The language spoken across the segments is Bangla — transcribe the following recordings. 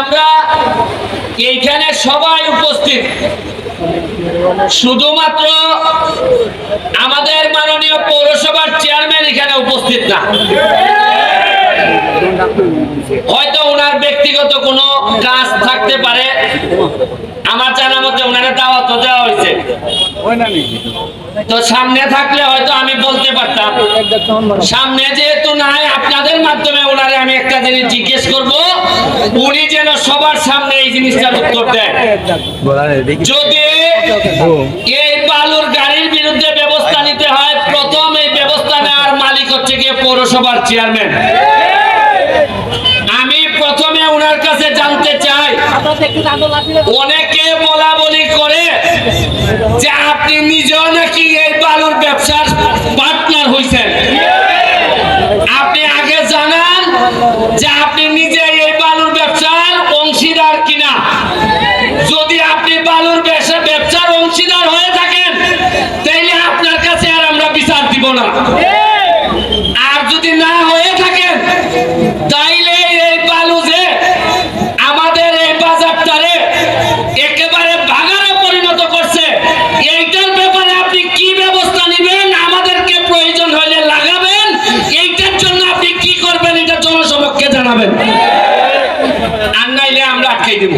আমরা এইখানে সবাই উপস্থিত। শুধুমাত্র আমাদের মাননীয় পৌরসভার চেয়ারম্যান এখানে উপস্থিত না। হয়তো ওনার ব্যক্তিগত কোনো কাজ থাকতে পারে। আমার জানা মতে ওনারা দাওয়াত দেওয়া হয়েছে। তো সামনে থাকলে হয়তো আমি বলতে পারতাম। সামনে যেহেতু নাই, আপনাদের মাধ্যমে ওনারে আমি একটা জিনিস জিজ্ঞেস করব। উনি যেন সবার সামনে এই জিনিসটার উত্তর দেয় যদি এই বালুর গাড়ির বিরুদ্ধে ব্যবস্থা নিতে হয়, প্রথম এই ব্যবস্থা নেওয়ার মালিক হচ্ছে গিয়ে পৌরসভার চেয়ারম্যান আমি প্রথমে ওনার কাছে জানতে চাই অনেকে বলা বলি করে যে আপনি নিজেও নাকি এই বালুর ব্যবসার পার্টনার হইছেন। আপনি আগে জানান যে আপনি নিজে এই বালুর ব্যবসার অংশীদার কিনা। যদি আপনি বালুর ব্যবসা ব্যবসার অংশীদার হয়ে থাকেন, তাইলে আপনার কাছে আর আমরা বিচার দিব না আর যদি না হয়ে থাকেন তাইলে এই বালু যে আমাদের এই বাজারটারে একেবারে বাগানে পরিণত করছে এইটার ব্যাপারে আপনি কি ব্যবস্থা নেবেন আমাদেরকে প্রয়োজন হলে লাগাবেন এইটার জন্য আপনি কি করবেন এটা জনসমক্ষে জানাবেন আর আটকাই দেব।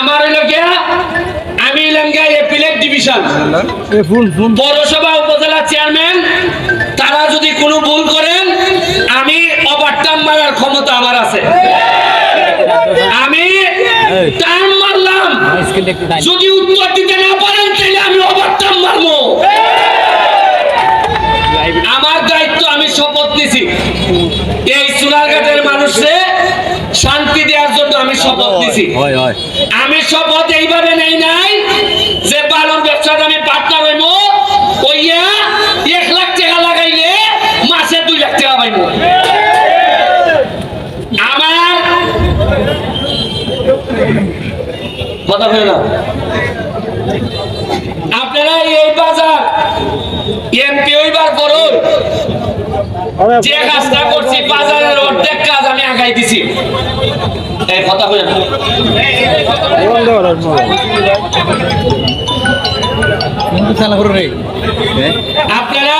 আমার হইল গিয়া আমি হইলাম গিয়া এপিলেট ডিভিশন। পৌরসভা উপজেলা চেয়ারম্যান তারা যদি কোনো ভুল করেন আমি ওভারটার্ম মারার ক্ষমতা আমার আছে। আমি টার্ম মারলাম। যদি উত্তর দিতে না পারেন তাহলে আমি ওভারটার্ম মারবো। আমার দায়িত্ব আমি শপথ নিছি। এই সোনারঘাটের মানুষে শান্তি দেওয়ার জন্য আমি শপথ নিছি। আমি শপথ এইভাবে নেই নাই যে বালুর ব্যবসাতে আমি পার্টনার হইব ওইয়া এক লাখ টাকা লাগাইলে মাসে দুই লাখ টাকা পাইব আমার কথা আপনারা এই বাজার এমপি হইবার করুন যে কাজটা করছি বাজারের অর্ধেক কাজ আমি আগাই দিছি। এই কথা বলে আপনারা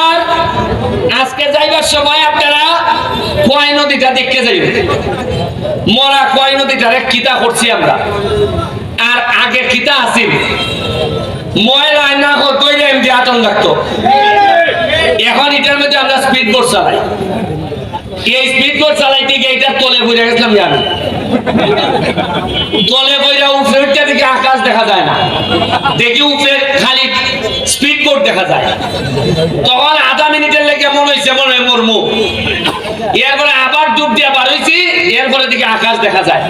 আজকে যাইবার সময় আপনারা কয় নদীটা দেখতে যাইবেন। মরা কয় নদীটারে কিতা করছি আমরা। আর আগে কিতা আছিল। ময়লা না এমনি আতঙ্ক লাগতো। এখন এটার মধ্যে আমরা স্পিড বোট চালাই। এই স্পিড বোট চালাইতে গিয়ে এটা তলে বুঝে গেছিলাম আমি তলে বইরা উপরে উঠতে দেখি আকাশ দেখা যায় না। দেখি উপরে খালি স্পিড বোট দেখা যায়। তখন আধা মিনিটের লেগে মনে হয়েছে মনে হয় মরমু। এরপরে আবার ডুব দিয়ে বার হয়েছি এরপরে দিকে আকাশ দেখা যায়।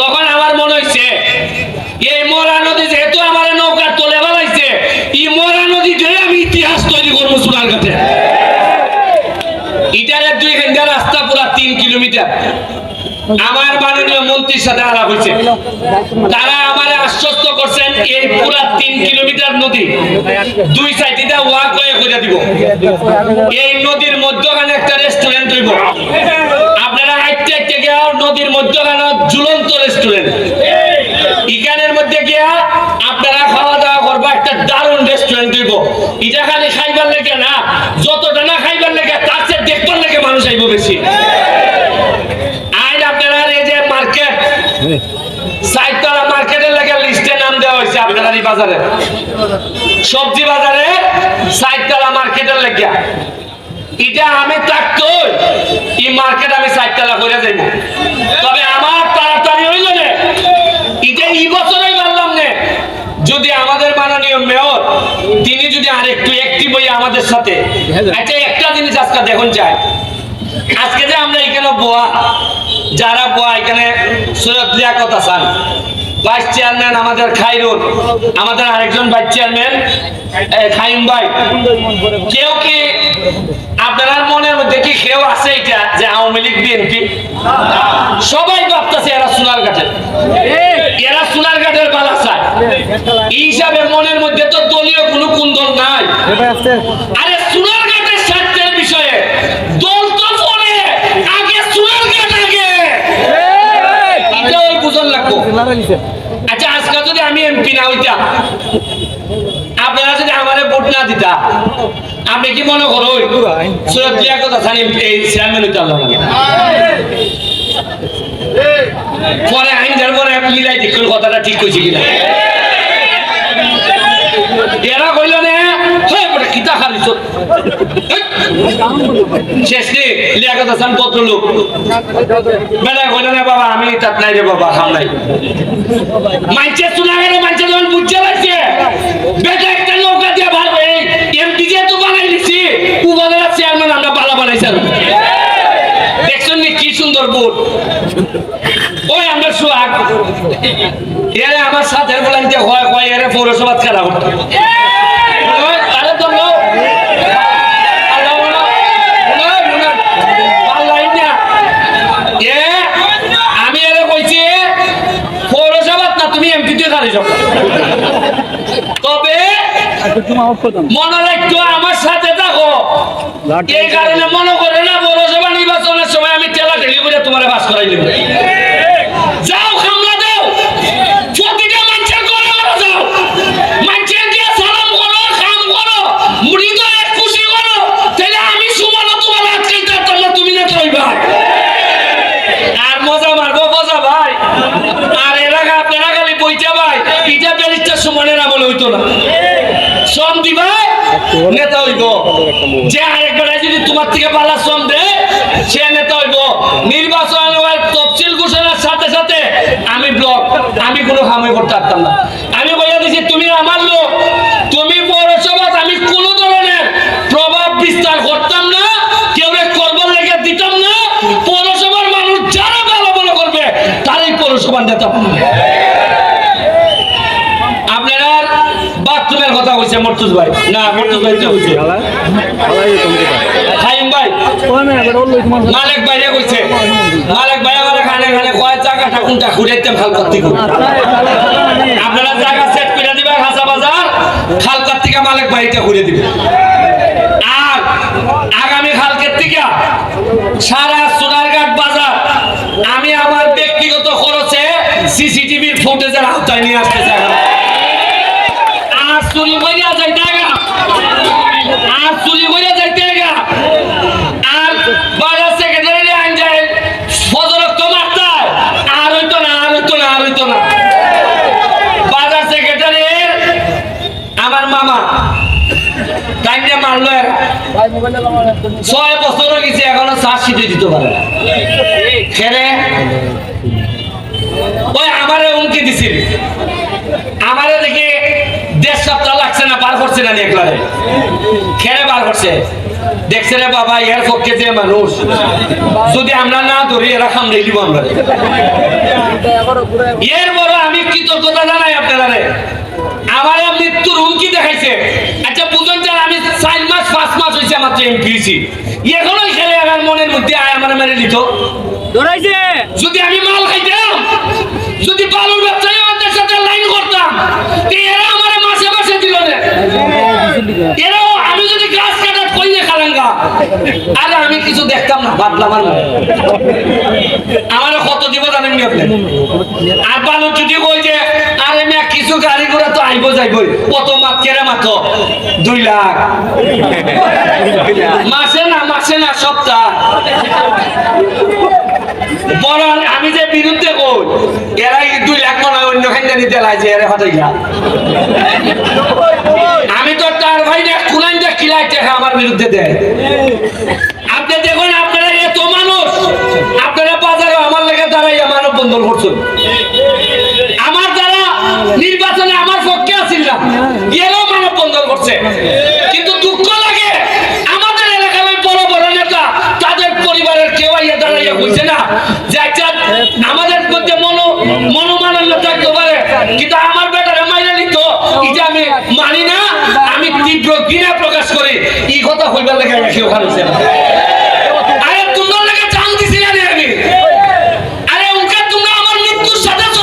তখন আমার মনে হয়েছে এই মরা নদী যেহেতু আমার নৌকার তলে বেলাইছে এই মরা নদী দিয়ে আমি ইতিহাস তৈরি করব সোনার কাছে ইটারের দুই ঘণ্টা রাস্তা পুরা তিন আমার মাননীয় মন্ত্রীর সাথে আলাপ হয়েছে তারা আমার আশ্বস্ত করছেন, এই পুরা তিন কিলোমিটার নদী দুই সাইডে ওয়াক হয়ে দিব। এই নদীর মধ্যখানে একটা রেস্টুরেন্ট হইব। আপনারা আইতে আইতে গিয়া নদীর মধ্যখানে ঝুলন্ত রেস্টুরেন্ট ইকানের মধ্যে গিয়া আপনারা খাওয়া দাওয়া করবা, একটা দারুণ রেস্টুরেন্ট হইব। এটা খালি খাইবার লেগে না, যতটা না খাইবার লেগে, তার চেয়ে দেখবার লেগে মানুষ আইব বেশি আইন আপনারা এই যে মার্কেট সাইতলা মার্কেটের লেগে লিস্টে নাম দেওয়া এই বাজারে। সবজি বাজারে সাইতলা মার্কেটের লেগে এটা আমি থাকতো এই মার্কেট আমি সাইতলা করে যাইব তবে আমার তাড়াতাড়ি হইল না, এটা এই বছরই পারলাম না। যদি আমাদের মাননীয় মেয়র, তিনি যদি আরেকটু অ্যাক্টিভ হই আমাদের সাথে। আচ্ছা একটা জিনিস আজকে দেখুন চাই। আজকে যে আমরা এখানে বোয়া, যারা বোয়া এখানে সৈয়দ লিয়াকত হাসান ভাইস চেয়ারম্যান আমাদের খাইরুল আমাদের আরেকজন ভাইস চেয়ারম্যান খাইম ভাই। কেউ কি আপনার মনের মধ্যে কি কেউ আছে এটা যে আওয়ামী লীগ বিএনপি? সবাই ভাবতেছে এরা সোনার ঘাটের এরা সোনার ঘাটের বালা চায়। এই হিসাবে মনের মধ্যে তো দলীয় কোনো কুন্দল নাই। আরে সোনার ঘাটের স্বার্থের বিষয়ে দল তো পরে আগে সোনার ঘাট আগে আচ্ছা আজকে যদি আমি এমপি না হইতাম আপনারা যদি আমারে ভোট না দিতা আপনি কি মনে করো সুরত লিয়াকত হাসান এমপি এই চেয়ারম্যান হইতে আল্লাহ পরে আইন যার পরে মিলাই দেখুন কথাটা ঠিক করছি কিনা এরা কইল নে হে বড় কিতা খালিছ লিয়াকত হাসান বেলা কইল না বাবা, আমি তাত নাই রে বাবা খাম নাই। মাইছে শোনা গেল মাইছে যখন পারছে, বেটা একটা নৌকা দিয়ে এমপি দিয়ে তো বানাই দিছি। চেয়ারম্যান আমরা পালা বানাইছি দেখছেন কি সুন্দর বোর্ড ওই আমরা সোহাগ। এরে আমার সাথে বলেন যে হয় হয় এরে পৌরসভা করতে ওই, আরে তো লো। আল্লাহ, আল্লাহ। ওই, ওই, পাল্লাই না। এ, আমি এরে কইছি পৌরসভাত না তুমি এমপি দিয়ে খালি যাও তবে মনে রাখতো আমার সাথে থাকো এই কারণে মনে করে না পৌরসভা নির্বাচনের সময় আমি টেলা টেলি করে তোমার বাস করাই দেবো। যাও খামলা দাও। প্রতিটা মানুষের ঘরে ঘরে যাও। মানুষের দিয়ে সালাম করো কাম করো হৃদয়ে খুশি করো। তাহলে আমি সুমন তোমার আজকে তাহলে তুমি না ভাই। আর মজা মারবো মজা ভাই। আর এলাকা আপনারা খালি বইটা ভাই। পিঠা ব্যারিস্টার সুমনের আমলে হইতো না। দিবা নেতা হইব। যে আরেকবার যদি তোমার থেকে পালা শ্রম দে সে নেতা হইব। নির্বাচন তফসিল ঘোষণার সাথে সাথে আমি ব্লক আমি কোনো কামই করতে পারতাম না। আমি বলে দিছি তুমি আমার লোক। তুমি পৌরসভাত আমি কোনো ধরনের প্রভাব বিস্তার করতাম না কেউ করবার লেগে দিতাম না। পৌরসভার মানুষ যারা ভালো ভালো করবে তারাই পৌরসভার নেতা বানাবে। আপনারা বাথরুমের কথা কইছে মর্তুজ ভাই। না মর্তুজ ভাই কইছে খাইম ভাই। মালিক ভাই কইছে। মালিক ভাই আমার খানে খানে কয় জায়গাটা কোনটা? ঘুরাইতে ভালো করতে আপনারা জায়গা সেট করে দিবা খাসা বাজার। খালকার থেকে মালিক ভাইটা ঘুরে দিবে আর আগামী খালকের থেকে সারা সোনারঘাট বাজার আমি আমার ব্যক্তিগত খরচে সিসিটিভির ফুটেজের আওতায় নিয়ে আসতে চাই। আর চুরি আর চুরি করিয়া যাইতে আর বাজার সেক্রেটারি যায় আর হইতো না, আর হইতো না, আর হইতো না। বাজার সেক্রেটারির আমার মামা। ছয় বছর গেছে, এখনও আমারে দেখি দেড় সপ্তাহ লাগছে না বার করছে না একবারে। বার করছে। দেখছে রে বাবা এর পক্ষে যে মানুষ। যদি আমরা না ধরি এরা দিব আমরা। এর বড় আমি কৃতজ্ঞতা জানাই আপনারা রে আমার মৃত্যুর হুমকি দেখাইছে। আচ্ছা বুঝুন যে আমি চার মাস পাঁচ মাস হয়েছে আমার ট্রেন ফিরেছি। এখনও খেলে আমার মনের মধ্যে আয় আমার মেরে নিত ধরাইছে। যদি আমি মাল খাইতাম যদি বালুর ব্যবসায়ী ওদের সাথে লাইন করতাম তো এরা আমার মাসে মাসে দিল না এরাও আমি যদি গাছ কাটাত কইলে খালাঙ্গা আরে আমি কিছু দেখতাম না ভাবলাম আর আমার কত যে কিছু গাড়ি ঘোড়া তো আইব যাইবই। কত মাপ কেরে মাত্র দুই লাখ। না না আমি যে বিরুদ্ধে কই এরা দুই লাখ মনে অন্য লাগছে, এরা হঠাইয়া আমি তো তার ভাই না কুলাইন যে কিলাই টাকা আমার বিরুদ্ধে দেয়। ঘৃণা প্রকাশ করি এই কথা হইবার লেগে রাখি ওখানে আমি। সাথে তো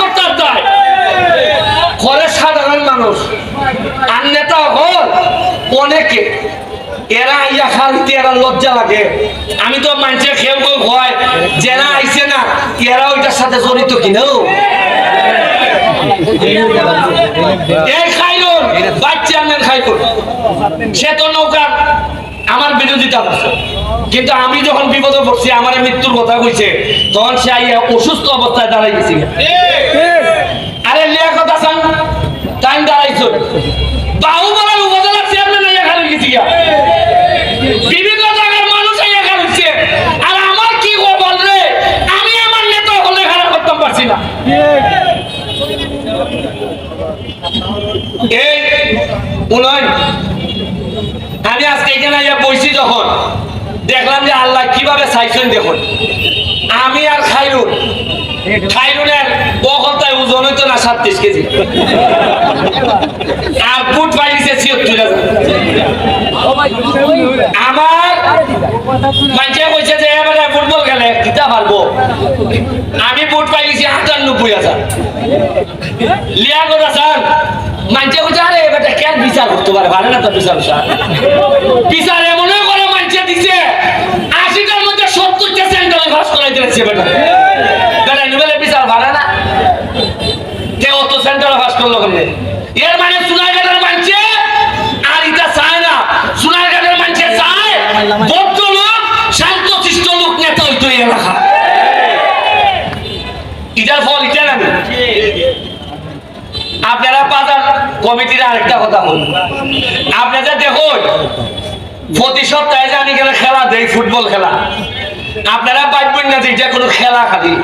করতে হয় করে নেতা ইয়া এরা লজ্জা লাগে। মানুষের হয় যারা আইছে না, এরা ওইটার সাথে জড়িত কিনেও এই খাইরুন বাচ্চা আনেন খাইরুন সে তো নৌকার আমার বিরোধিতা করছে কিন্তু আমি যখন বিপদে পড়ছি আমার মৃত্যুর কথা কইছে তখন সে আইয়া অসুস্থ অবস্থায় দাঁড়াই গেছি আরে লিয়াকত হাসান টাইম দাঁড়াইছো বাহুবলের উপজেলার চেয়ারম্যান আইয়া খালি গেছি। বিভিন্ন জায়গার মানুষ আইয়া খালিছে আর আমার কি খবর রে আমি আমার খারাপ করতে পারছি না এই উনয়ন আমি আজকে এখানে বইছি যখন, দেখলাম যে আল্লাহ কীভাবে চাইছেন দেখুন। আমি আর খাইরুন। খাইরুনের বকলতায় ওজন হইতো না সাতত্রিশ কেজি। আর বুট পাইছে ছিয়ত্তর আমার মানুষে কইছে যে এবারে ফুটবল খেলে কিতা পারব। আমি বুট পাইছি আটানব্বই হাজার। লিয়া কথা স্যার মানুষে কইছে আরে এবারে কেন পারে ভালো না তো বিচার বিচার এমন করে মানছে দিছে। আশিটার মধ্যে সত্তরটা সেন্টার ভাস করাই দিয়েছে বেটা। বেটা নিবেলে বিচার ভালো না। যে অত সেন্টার করল কেমনে? এর মানে সোনারঘাটের মানছে আর এটা চায় না। সোনারঘাটের মানছে চায় ভদ্র লোক শান্ত শিষ্ট লোক নেতা হইতো এই এলাকা ইটার ফল ইটা না আপনারা বাজার কমিটির আরেকটা কথা বলুন। আপনাদের দেখুন প্রতি সপ্তাহে যে আমি গেলে খেলা দেই ফুটবল খেলা। আপনারা পাইবেন না যে এটা কোনো খেলা খালি।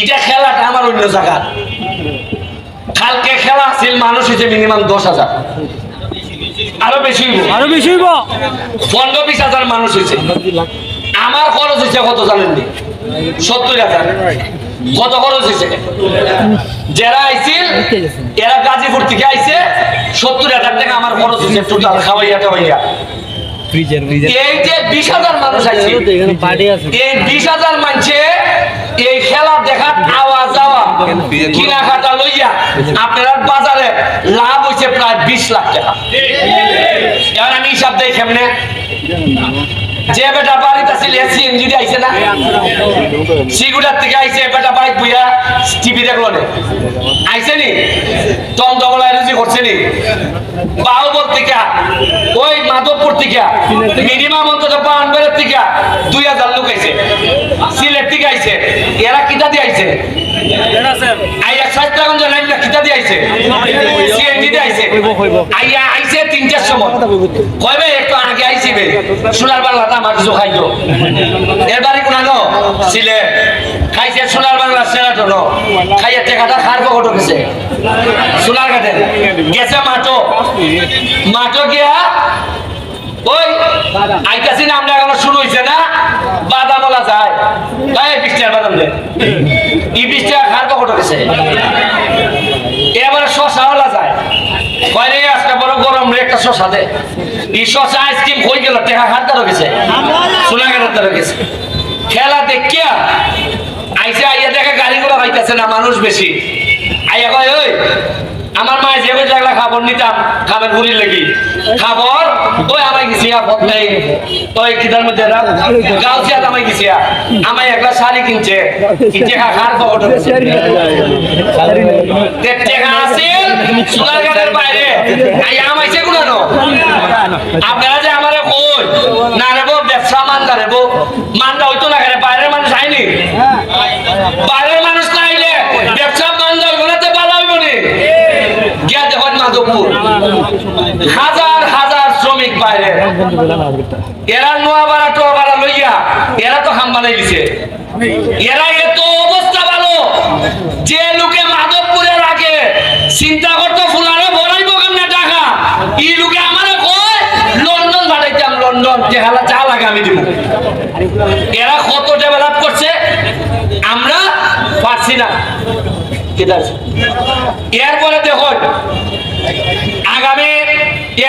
এটা খেলাটা আমার অন্য জায়গা। কালকে খেলা আছিল মানুষ হয়েছে মিনিমাম দশ হাজার। আরও বেশি। আরও বেশি হইব? পনেরো বিশ হাজার মানুষ হয়েছে আমার খরচ হয়েছে কত জানেন সত্তর হাজার। কত খরচ হয়েছে? যারা আইছিল এরা গাজীপুর থেকে আইছে সত্তর হাজার টাকা আমার খরচ হয়েছে টোটাল খাওয়াইয়া টাওয়াইয়া ফ্রিজের এই যে বিশ হাজার মানুষ আইছে এখানে পার্টি আছে। এই বিশ হাজার মানছে এই খেলা দেখার আওয়া যাওয়া কিনাকাটা লইয়া আপনারা বাজারে লাভ হয়েছে প্রায় বিশ লাখ টাকা। এবার আমি হিসাব দেই কেমনে? যে বেটা বাড়িতে আছিল সিএনজি আইছে না? সিগুড়ার থেকে আইছে বেটা বাড়ি বুইয়া টিভি দেখল নে। আইছে নি? টম টমলা রুজি করছে নি? বাহুবল থেকে ওই মাধবপুর থেকে মিনিমাম অন্তত পাহানবাড়ির থেকে দুই হাজার লোক আইছে। সিলেট থেকে আইছে। এরা কিতা দিয়ে আইছে? আইয়া স্বাস্থ্যগঞ্জ লাইন কিতা দিয়ে আইছে? সিএনজি দিয়ে আইছে। আইয়া আইছে তিনটার সময়। কইবে একটু আগে আইছি বে সোনার বাংলাটা আমার কিছু খাইতো। এর বাড়ি কোনানো সিলেট খাইছে সোনার বাংলা খাইয়া টেকাটা খার পকটো গেছে। সোনার ঘাটে গেছে মাটো মাটো গিয়া ওই আইতাছি না আমরা এখন শুরু হইছে না বাদাম বলা যায় তাই এবারে শশা ওলা যায়। কয় রে, আজকে গরম রে, একটা শশা দে। এই শশা আইসক্রিম হয়ে গেল টেকা হাত সোনা দ্বারা গেছে। খেলা দেখিয়া আইসে আইয়া দেখে গাড়িগুলো পাইতেছে না, মানুষ বেশি। আইয়া কয়, ওই আমার মায়ের যে জায়গা খাবার নিতাম, খাবার ঘুরির লেগি। খাবার, ওই আমায় গেছি এই ওই কিতার মধ্যে গাউছিয়া আমায় গেছি আমায় একটা শাড়ি কিনছে। কিনছে খবর যে আমারে কই, না রেবো ব্যবসা মান্দা রেবো মান্দা হইতো না কেন বাইরের মানুষ আইনি। বাইরের মানুষ না আইলে ব্যবসা মান্দা হইব না তো ভালো হইব নি গিয়া হাজার হাজার শ্রমিক বাইরে। এরা নোয়া বাড়া টোয়া বাড়া লইয়া এরা তো হাম বানাই দিছে। এরা এত অবস্থা ভালো যে লোকে মাধবপুরের আগে চিন্তা করতো ফুলারে ভরাইব কেমনে টাকা? ই লোকে আমারে কয় লন্ডন পাঠাইতাম লন্ডন যেখানে যা লাগে আমি দিব এরা কত ডেভেলপ করছে আমরা পারছি না। এরপরে দেখুন আগামী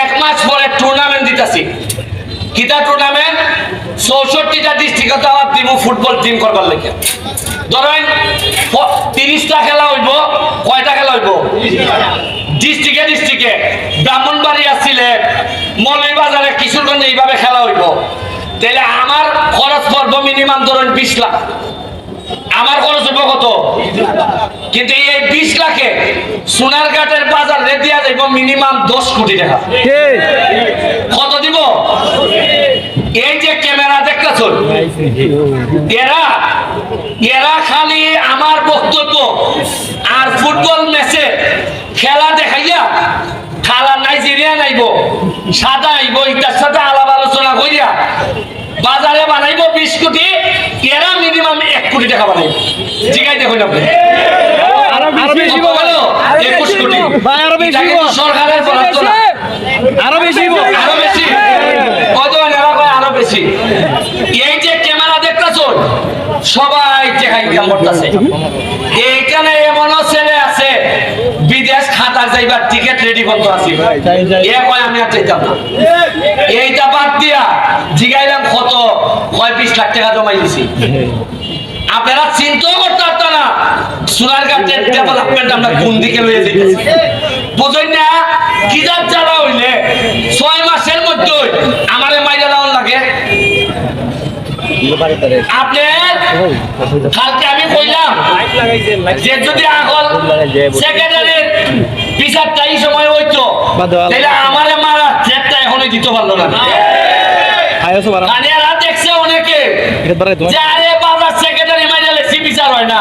এক মাস পরে টুর্নামেন্ট দিতেছি। কিতা টুর্নামেন্ট চৌষট্টিটা ডিস্ট্রিক্টে দাওয়াত দিব ফুটবল টিম করবার লেগে। ধরেন তিরিশটা খেলা হইব, কয়টা খেলা হইব? ডিস্ট্রিক্টে ডিস্ট্রিক্টে ব্রাহ্মণবাড়িয়া সিলেট মৌলী বাজারে কিশোরগঞ্জে এইভাবে খেলা হইব। তাহলে আমার খরচ পড়ব মিনিমাম ধরুন বিশ লাখ। আমার খরচ হইব কত? কিন্তু এই বিশ লাখে সোনার সোনারঘাটের বাজার রেডিয়া যাইব মিনিমাম দশ কোটি টাকা। কত দিব? এই যে ক্যামেরা দেখতেছ এরা এরা খালি আমার বক্তব্য আর ফুটবল ম্যাচে খেলা দেখাইয়া খালা নাইজেরিয়া নাইব সাদা আইব ইটার সাথে আলাপ আলোচনা করিয়া বাজারে বানাইব বিশ কোটি। কোটি টাকা বানাইব জিগাই দেখুন আপনি। কত হলো? একুশ কোটি। ভাই, আরও বেশি সরকারের বরাদ্দ আরও বেশি। আরও বেশি। কত আরও বেশি? এই যে ক্যামেরা দেখতেছ সবাই চেহাই ইনকাম করতেছে এইখানে এমনও ছেলে আছে বিদেশ খাতার যাইবার টিকিট রেডি করতে আছে। এ কয় আমি আর চাইতাম না। এইটা বাদ দিয়া জিগাইলাম কত? কয় বিশ লাখ টাকা জমাই দিছি। আপনারা চিন্তাও করতে পারতেন না সোনারঘাটের ডেভেলপমেন্ট আমরা কোন দিকে লয়ে যেতেছি বুঝলেন না কি যার হইলে ছয় মাসের মধ্যে আমার মাইরা দেওয়ার লাগে আপনার কালকে আমি কইলাম যে যদি আগল সেক্রেটারির বিচারটা এই সময় হইতো তাহলে আমারে মারা চেকটা এখনই দিতে পারল না দেখছে অনেকে যে আরে বাজার সেক্রেটারি মাইনালে সি বিচার হয় না।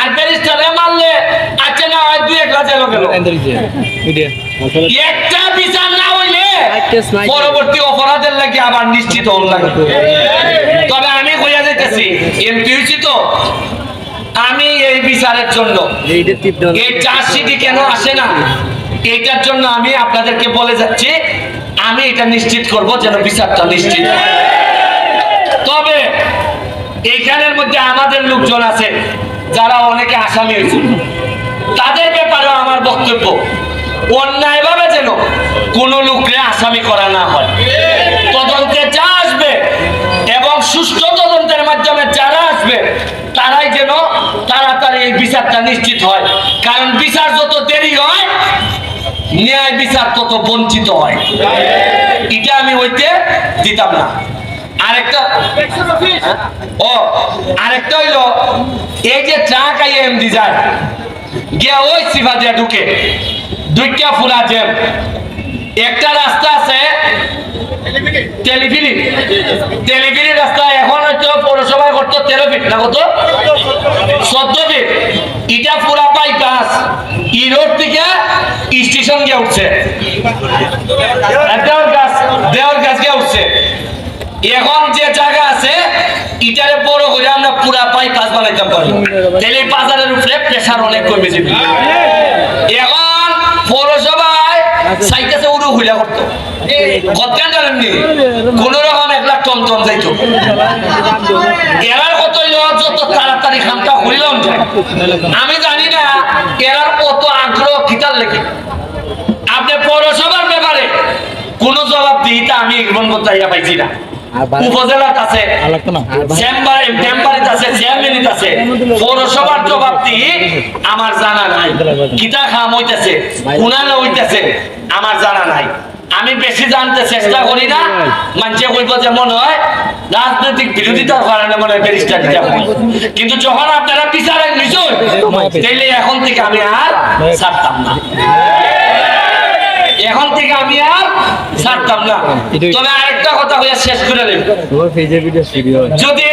আর ব্যারিস্টারে মারলে আচ্ছা না হয় দুই এক একটা বিচার না হইলে পরবর্তী অপরাধের লাগে আবার নিশ্চিত হল লাগে তবে আমি কইয়া যাইতেছি এমপি হইছি তো আমি এই বিচারের জন্য। এই চার্জশিটই কেন আসে না? এইটার জন্য আমি আপনাদেরকে বলে যাচ্ছি আমি এটা নিশ্চিত করব যেন বিচারটা নিশ্চিত তবে এইখানের মধ্যে আমাদের লোকজন আছে, যারা অনেকে আসামি হয়েছে। তাদের ব্যাপারেও আমার বক্তব্য, অন্যায়ভাবে যেন কোনো লোককে আসামি করা না হয়। তদন্তে যা আসবে এবং সুষ্ঠু তদন্তের মাধ্যমে যারা আসবে, তারাই যেন তাড়াতাড়ি এই বিচারটা নিশ্চিত হয়। কারণ বিচার যত দেরি হয়, ন্যায় বিচার তত বঞ্চিত হয়। এটা আমি হইতে দিতাম না। আরেকটা, ও, আরেকটা হইল, এই যে ট্রাক আই এমডি যায় গিয়া ওই সিফা দিয়া ঢুকে, দুইটা ফুলা জ্যাম একটা রাস্তা আছে টেলিফিলি টেলিফিলি রাস্তা এখন হয়তো পৌরসভায় করতো তেরো ফিট, না কত? চোদ্দ ফিট। ইটা পুরা বাইপাস। ই রোড থেকে স্টেশন গিয়ে উঠছে। দেওয়ার গাছ দেওয়ার গাছ গিয়ে উঠছে। এখন যে জায়গা আছে ইটারে বড় করে আমরা পুরা বাইপাস বানাইতে পারব তাহলে এই বাজারের উপরে প্রেশার অনেক কমে যাবে। এখন পৌরসভায় সাইকেছে উড়ু হইলা করতো। আমি জানি না এরার কত আগ্রহ খিতার লেগে। আপনি পৌরসভার ব্যাপারে কোন জবাব দিইতা আমি এরকম করতে পাইছি না। উপজেলার কাছে চেম্বারে টেম্পারেট আছে চেয়ারম্যানিত আছে। পৌরসভার জবাবদি আমার জানা নাই। কিতা খাম হইতেছে কুনানে হইতেছে আমার জানা নাই। আমি বেশি জানতে চেষ্টা করি না মানুষে কইব যে মনে হয় রাজনৈতিক বিরোধিতার কারণে মনে হয় ব্যারিস্টার দিতে। কিন্তু যখন আপনারা বিচারে নিছুন তাইলে এখন থেকে আমি আর ছাড়তাম না। এখন থেকে আমি আর ছাড়তাম না। তবে আরেকটা কথা হইয়া শেষ করে দেব যদি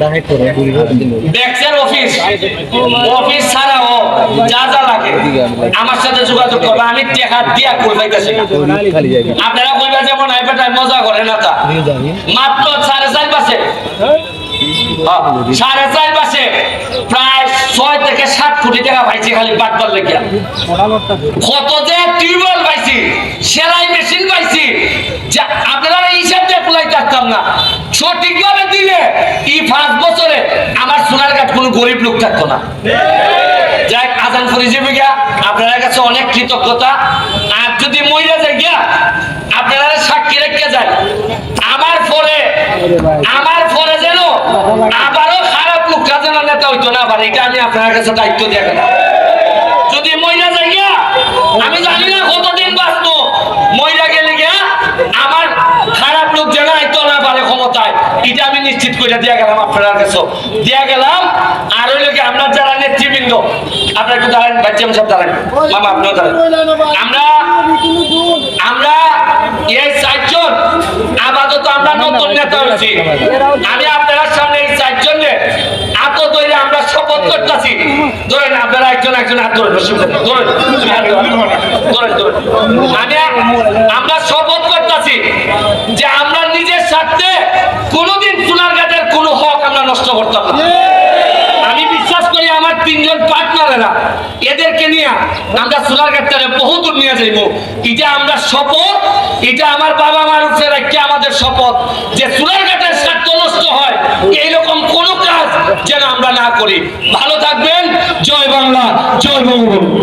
ডাইরেক্ট করো ভিডিও ব্যাংকের অফিস অফিস ছাড়াও যা যা লাগে আমার সাথে যোগাযোগ করবে আমি টেকা দিয়া আপনারা কইবা যেমন আইপাটায় মজা করে না তা। মাত্র সাড়ে চার পাশে। সাড়ে চার পাশে। প্রায় ছয় থেকে সাত কোটি টাকা পাইছি খালি বাটবার কত যে টিউবওয়েল পাইছি, সেলাই মেশিন পাইছি আপনারা হিসাব দিয়ে থাকতাম না। সঠিকভাবে দিলে এই পাঁচ বছরে আমার সোনার কাঠ কোনো গরিব লোক থাকতো না। যাই আজান করে যাবে গিয়া আপনার কাছে অনেক কৃতজ্ঞতা। আর যদি মহিলা যায় গিয়া, আপনারা সাক্ষী রেখে যায় আমার পরে আমার পরে যেন আবারও খারাপ লোক নেতা হইতো না পারে এটা আমি আপনার কাছে দায়িত্ব দিয়ে গেলাম। যদি মহিলা যায় গিয়া আমি জানি না কতদিন বাঁচবো। মহিলা গেলে গিয়া ক্ষমতায়, এটা আমি নিশ্চিত করে দিয়ে গেলাম আপনার কাছে। দিয়ে গেলাম, আর ওই লোকে আমরা যারা নেতৃবৃন্দ, আপনার একটু দাঁড়ান বাচ্চা সব দাঁড়ান। মামা আপনিও দাঁড়ান। আমরা আমরা এই চারজন, আপাতত আমরা নতুন নেতা হয়েছি। আমি আপনার সামনে এই চারজনের এত ধরে আমরা শপথ করতেছি। ধরেন আপনারা একজন একজন হাত অসুবিধা ধরেন হাত ধরো। ধরেন ধরেন। আমি আমরা শপথ করতেছি যে আমরা নিজের স্বার্থে কোনোদিন চুলার গাছের কোনো হক আমরা নষ্ট করতাম না আমি বিশ্বাস করি আমার তিনজন পার্টনারেরা, এদেরকে নিয়ে আমরা গাছটারে বহু দূর নিয়ে যাইব। এটা আমরা শপথ এটা আমার বাবা মার উপরে আমাদের শপথ? যে সোনার ঘাটের স্বার্থ নষ্ট হয়, এইরকম কোন কাজ যেন আমরা না করি। ভালো থাকবেন, জয় বাংলা, জয় বঙ্গবন্ধু।